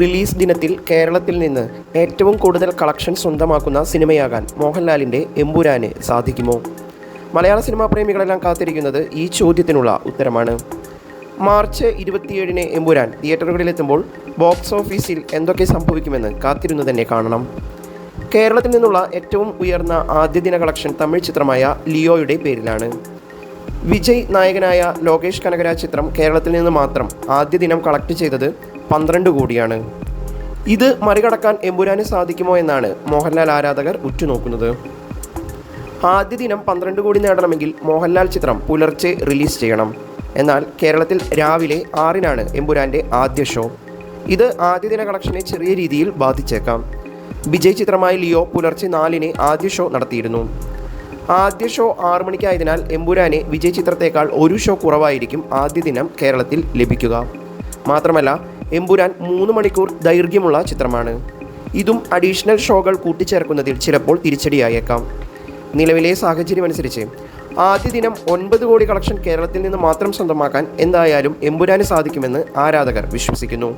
Release ദിനത്തിൽ കേരളത്തിൽ നിന്ന് ഏറ്റവും കൂടുതൽ കളക്ഷൻ സ്വന്തമാക്കുന്ന സിനിമയാകാൻ മോഹൻലാലിന്റെ എമ്പുരാന് സാധിക്കുമോ? മലയാള സിനിമാ പ്രേമികളെല്ലാം കാത്തിരിക്കുന്നത് ഈ ചോദ്യത്തിനുള്ള ഉത്തരമാണ്. മാർച്ച് ഇരുപത്തിയേഴിന് എമ്പുരാൻ തിയേറ്ററുകളിലെത്തുമ്പോൾ ബോക്സ് ഓഫീസിൽ എന്തൊക്കെ സംഭവിക്കുമെന്ന് കാത്തിരുന്നു തന്നെ കാണണം. കേരളത്തിൽ നിന്നുള്ള ഏറ്റവും ഉയർന്ന ആദ്യ ദിന കളക്ഷൻ തമിഴ് ചിത്രമായ ലിയോയുടെ പേരിലാണ്. വിജയ് നായകനായ ലോകേഷ് കനകരാജ് ചിത്രം കേരളത്തിൽ നിന്ന് മാത്രം ആദ്യ ദിനം കളക്ട് ചെയ്തത് പന്ത്രണ്ട് കോടിയാണ്. ഇത് മറികടക്കാൻ എമ്പുരാന് സാധിക്കുമോ എന്നാണ് മോഹൻലാൽ ആരാധകർ ഉറ്റുനോക്കുന്നത്. ആദ്യ ദിനം പന്ത്രണ്ട് കോടി നേടണമെങ്കിൽ മോഹൻലാൽ ചിത്രം പുലർച്ചെ റിലീസ് ചെയ്യണം. എന്നാൽ കേരളത്തിൽ രാവിലെ ആറിനാണ് എമ്പുരാന്റെ ആദ്യ ഷോ. ഇത് ആദ്യ ദിന കളക്ഷനെ ചെറിയ രീതിയിൽ ബാധിച്ചേക്കാം. വിജയ് ചിത്രമായ ലിയോ പുലർച്ചെ നാലിന് ആദ്യ ഷോ നടത്തിയിരുന്നു. ആദ്യ ഷോ ആറു മണിക്കായതിനാൽ എമ്പുരാനെ വിജയ് ചിത്രത്തേക്കാൾ ഒരു ഷോ കുറവായിരിക്കും ആദ്യ ദിനം കേരളത്തിൽ ലഭിക്കുക. മാത്രമല്ല എമ്പുരാൻ മൂന്ന് മണിക്കൂർ ദൈർഘ്യമുള്ള ചിത്രമാണ്. ഇതും അഡീഷണൽ ഷോകൾ കൂട്ടിച്ചേർക്കുന്നതിൽ ചിലപ്പോൾ തിരിച്ചടിയായേക്കാം. നിലവിലെ സാഹചര്യം അനുസരിച്ച് ആദ്യ ദിനം ഒൻപത് കോടി കളക്ഷൻ കേരളത്തിൽ നിന്ന് മാത്രം സ്വന്തമാക്കാൻ എന്തായാലും എമ്പുരാന് സാധിക്കുമെന്ന് ആരാധകർ വിശ്വസിക്കുന്നു.